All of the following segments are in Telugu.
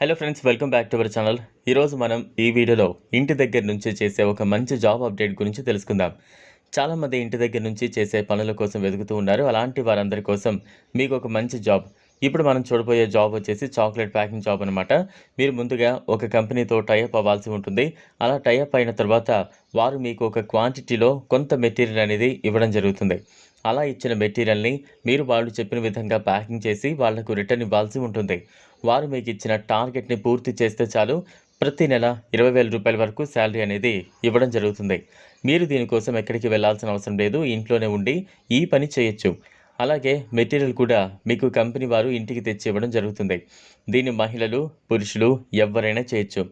Hello friends welcome back to our channel ఈరోజు మనం ఈ వీడియోలో ఇంటి దగ్గర నుంచి చేసే ఒక మంచి జాబ్ అప్డేట్ గురించి తెలుసుకుందాం. చాలామంది ఇంటి దగ్గర నుంచి చేసే పనుల కోసం వెతుకుతూ ఉన్నారు. అలాంటి వారందరి కోసం మీకు ఒక మంచి జాబ్ ఇప్పుడు మనం చూడబోయే జాబ్ వచ్చేసి చాక్లెట్ ప్యాకింగ్ జాబ్ అనమాట మీరు ముందుగా ఒక కంపెనీతో టైఅప్ అవ్వాల్సి ఉంటుంది. అలా టైఅప్ అయిన తర్వాత వారు మీకు ఒక క్వాంటిటీలో కొంత మెటీరియల్ అనేది ఇవ్వడం జరుగుతుంది. అలా ఇచ్చిన మెటీరియల్ని మీరు వాళ్ళు చెప్పిన విధంగా ప్యాకింగ్ చేసి వాళ్ళకు రిటర్న్ ఇవ్వాల్సి ఉంటుంది. వారు మీకు ఇచ్చిన టార్గెట్ని పూర్తి చేస్తే చాలు ప్రతి నెల ఇరవై వేల రూపాయల వరకు శాలరీ అనేది ఇవ్వడం జరుగుతుంది. మీరు దీనికోసం ఎక్కడికి వెళ్ళాల్సిన అవసరం లేదు. ఇంట్లోనే ఉండి ఈ పని చేయొచ్చు. అలాగే మెటీరియల్ కూడా మీకు కంపెనీ వారు ఇంటికి తెచ్చి ఇవ్వడం జరుగుతుంది. దీన్ని మహిళలు పురుషులు ఎవరైనా చేయొచ్చు.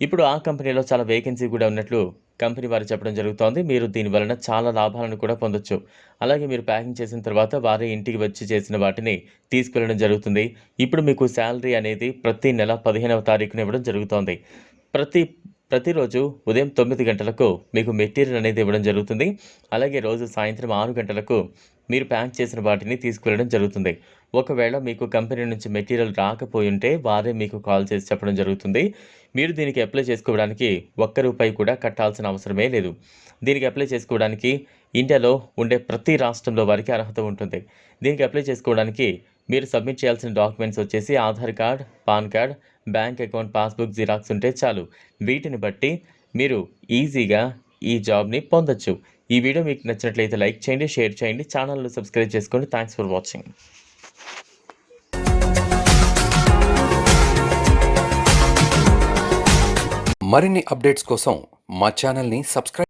ఇప్పుడు ఆ కంపెనీలో చాలా వేకెన్సీ కూడా ఉన్నట్లు కంపెనీ వారు చెప్పడం జరుగుతోంది. మీరు దీని వలన చాలా లాభాలను కూడా పొందొచ్చు. అలాగే మీరు ప్యాకింగ్ చేసిన తర్వాత వారే ఇంటికి వచ్చి చేసిన వాటిని తీసుకెళ్ళడం జరుగుతుంది. ఇప్పుడు మీకు శాలరీ అనేది ప్రతి నెల పదిహేనవ తారీఖున ఇవ్వడం జరుగుతోంది. ప్రతి ప్రతిరోజు ఉదయం తొమ్మిది గంటలకు మీకు మెటీరియల్ అనేది ఇవ్వడం జరుగుతుంది. అలాగే రోజు సాయంత్రం ఆరు గంటలకు మీరు ప్యాక్ చేసిన వాటిని తీసుకువెళ్ళడం జరుగుతుంది. ఒకవేళ మీకు కంపెనీ నుంచి మెటీరియల్ రాకపోయి ఉంటే వారే మీకు కాల్ చేసి చెప్పడం జరుగుతుంది. మీరు దీనికి అప్లై చేసుకోవడానికి ఒక్క రూపాయి కూడా కట్టాల్సిన అవసరమే లేదు. దీనికి అప్లై చేసుకోవడానికి ఇండియాలో ఉండే ప్రతి రాష్ట్రంలో వారికి అర్హత ఉంటుంది. దీనికి అప్లై చేసుకోవడానికి మీరు సబ్మిట్ చేయాల్సిన డాక్యుమెంట్స్ వచ్చేసి Aadhaar card PAN card bank account passbook xerox ఉంటే చాలు. వీటిని బట్టి మీరు ఈజీగా ఈ జాబ్ని పొందొచ్చు. ఈ వీడియో మీకు నచ్చినట్లయితే లైక్ చేయండి షేర్ చేయండి ఛానల్ను సబ్స్క్రైబ్ చేసుకోండి. థ్యాంక్స్ ఫర్ వాచింగ్ మరిన్ని అప్డేట్స్ కోసం మా ఛానల్ని సబ్స్క్రైబ్